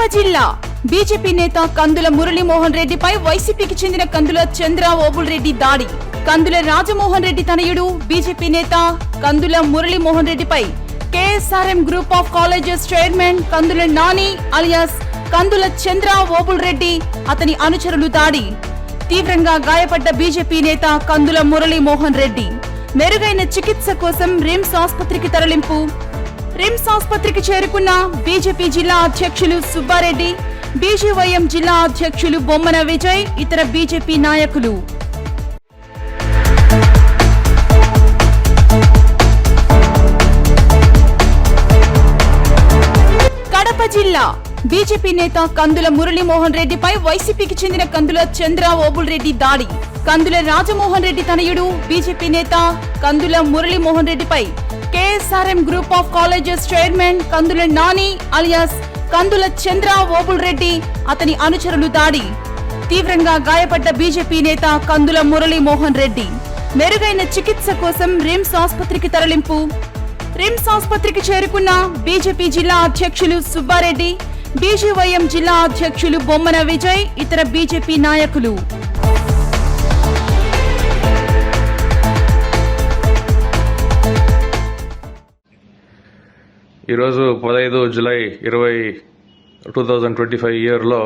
కడప జిల్లా బీజేపీ నేత కందుల మురళీమోహన్ రెడ్డిపై వైసీపీకి చెందిన కందుల చంద్ర ఓబుల్ రెడ్డి దాడి. కందుల రాజమోహన్ రెడ్డి తనయుడు బీజేపీ నేత కందుల మురళీమోహన్ రెడ్డిపై KSRM group of colleges chairman Kandula Nani alias Kandula Chandra Obul Reddy అతని అనుచరులు దాడి. తీవ్రంగా గాయపడ్డ బీజేపీ నేత కందుల మురళీమోహన్ రెడ్డి. మెరుగైన చికిత్స కోసం రిమ్స్ ఆసుపత్రికి తరలింపు. రిమ్స్ ఆసుపత్రికి చేరుకున్న బీజేపీ జిల్లా అధ్యక్షులు సుబ్బారెడ్డి బీజేవైఎం జిల్లా అధ్యక్షులు బొమ్మన విజయ్ ఇతర బీజేపీ నాయకులు. కడప జిల్లా బీజేపీ నేత కందుల మురళీమోహన్ రెడ్డిపై వైసీపీకి చెందిన కందుల చంద్ర ఓబుల్ రెడ్డి దాడి. కందుల రాజమోహన్ రెడ్డి తనయుడు బీజేపీ నేత కందుల మురళీమోహన్ రెడ్డిపై KSRM group of colleges chairman Kandula Nani alias Kandula Chandra Obul Reddy అతని అనుచరులు దాడి. తీవ్రంగా గాయపడ్డ బీజేపీ నేత కందుల మురళీమోహన్ రెడ్డి. మెరుగైన చికిత్స కోసం రిమ్స్ ఆసుపత్రికి తరలింపు. రిమ్స్ ఆసుపత్రికి చేరుకున్న బీజేపీ జిల్లా అధ్యక్షులు సుబ్బారెడ్డి బీజేవైఎం జిల్లా అధ్యక్షులు బొమ్మన విజయ్ ఇతర బీజేపీ నాయకులు. ఈరోజు పదహైదు జులై ఇరవై టూ థౌజండ్ ట్వంటీ ఫైవ్ ఇయర్లో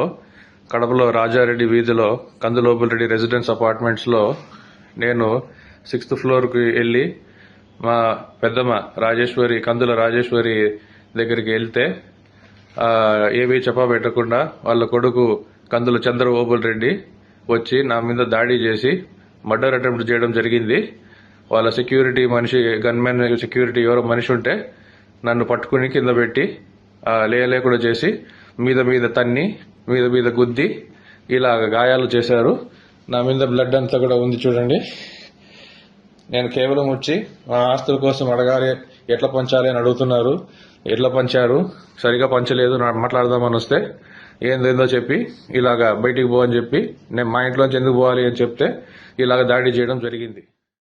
కడపలో రాజారెడ్డి వీధిలో కందులోపులరెడ్డి రెసిడెన్స్ అపార్ట్మెంట్స్లో నేను సిక్స్త్ ఫ్లోర్కి వెళ్ళి మా పెద్దమ్మ రాజేశ్వరి కందుల రాజేశ్వరి దగ్గరికి వెళ్తే ఏమీ చెప్పా చెప్పబెట్టకుండా వాళ్ళ కొడుకు కందుల చంద్ర ఓబుల్ రెడ్డి వచ్చి నా మీద దాడి చేసి మర్డర్ అటెంప్ట్ చేయడం జరిగింది. వాళ్ళ సెక్యూరిటీ మనిషి గన్మెన్ సెక్యూరిటీ ఎవరో మనిషి ఉంటే నన్ను పట్టుకుని కింద పెట్టి లేయలేకుండా చేసి మీద మీద తన్ని మీద మీద గుద్ది ఇలా గాయాలు చేశారు. నా మీద బ్లడ్ అంతా కూడా ఉంది చూడండి. నేను కేవలం వచ్చి మా ఆస్తుల కోసం అడగాలి ఎట్లా పంచాలి అని అడుగుతున్నారు. ఎట్లా పంచారు? సరిగా పంచలేదు మాట్లాడదామని వస్తే. ఏందేందో చెప్పి ఇలాగా బయటికి పో అని చెప్పి నేను మా ఇంట్లోంచి ఎందుకు పోవాలి అని చెప్తే ఇలాగ దాడి చేయడం జరిగింది.